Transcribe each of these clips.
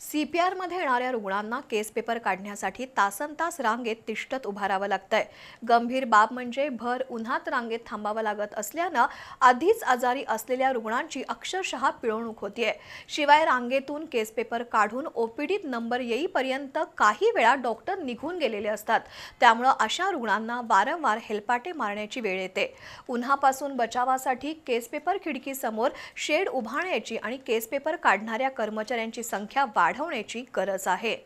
सीपीआरमध्ये येणाऱ्या रुग्णांना केस पेपर काढण्यासाठी तासन तास रांगेत तिष्ठत उभारावं लागतंय. गंभीर बाब म्हणजे भर उन्हात रांगेत थांबावं लागत असल्यानं आधीच आजारी असलेल्या रुग्णांची अक्षरशः पिळवणूक होतीये. शिवाय रांगेतून केस पेपर काढून ओपीडीत नंबर येईपर्यंत काही वेळा डॉक्टर निघून गेलेले असतात. त्यामुळं अशा रुग्णांना वारंवार हेलपाटे मारण्याची वेळ येते. उन्हापासून बचावासाठी केस पेपर खिडकीसमोर शेड उभारण्याची आणि केस पेपर काढणाऱ्या कर्मचाऱ्यांची संख्या वाढ वाढवण्याची गरज आहे.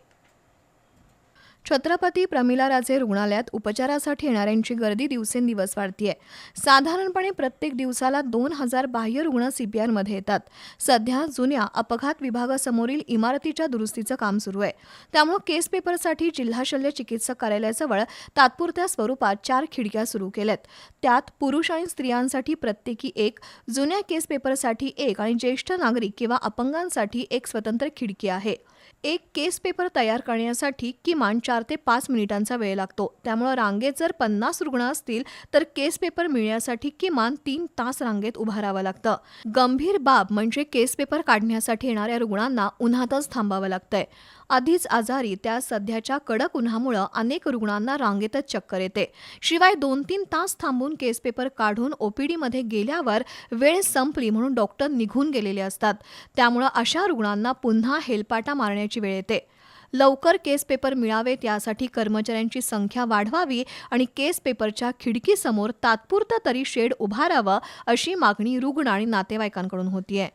छत्रपती प्रमिलाराजे रुग्णालयात उपचारासाठी येणाऱ्यांची गर्दी दिवसेंदिवस वाढतीये. साधारणपणे प्रत्येक दिवसाला दोन हजार बाह्य रुग्ण सीपीआरमध्ये येतात. सध्या जुन्या अपघात विभागासमोरील इमारतीच्या दुरुस्तीचं काम सुरू आहे. त्यामुळे केस पेपरसाठी जिल्हा शल्य चिकित्सक कार्यालयाजवळ तात्पुरत्या स्वरूपात चार खिडक्या सुरू केल्यात. त्यात पुरुष आणि स्त्रियांसाठी प्रत्येकी एक जुन्या केस पेपरसाठी एक आणि ज्येष्ठ नागरिक किंवा अपंगांसाठी एक स्वतंत्र खिडकी आहे. एक केस पेपर तयार करण्यासाठी किमान चार ते पाच मिनिटांचा वेळ लागतो. त्यामुळं रांगेत जर पन्नास रुग्ण असतील तर केस पेपर मिळण्यासाठी किमान तीन तास रांगेत उभं राहावं लागतं. गंभीर बाब म्हणजे केस पेपर काढण्यासाठी येणाऱ्या रुग्णांना उन्हातच थांबावं लागतंय. आधीच आजारी त्या सध्याच्या कडक उन्हामुळं अनेक रुग्णांना रांगेतच चक्कर येते. शिवाय दोन तीन तास थांबून केस पेपर काढून ओपीडीमध्ये गेल्यावर वेळ संपली म्हणून डॉक्टर निघून गेलेले असतात. त्यामुळं अशा रुग्णांना पुन्हा हेलपाटा मारण्याची वेळ येते. लवकर केस पेपर मिळावेत यासाठी कर्मचाऱ्यांची संख्या वाढवावी आणि केस पेपरच्या खिडकीसमोर तात्पुरतं तरी शेड उभारावं अशी मागणी रुग्ण आणि नातेवाईकांकडून होतीये.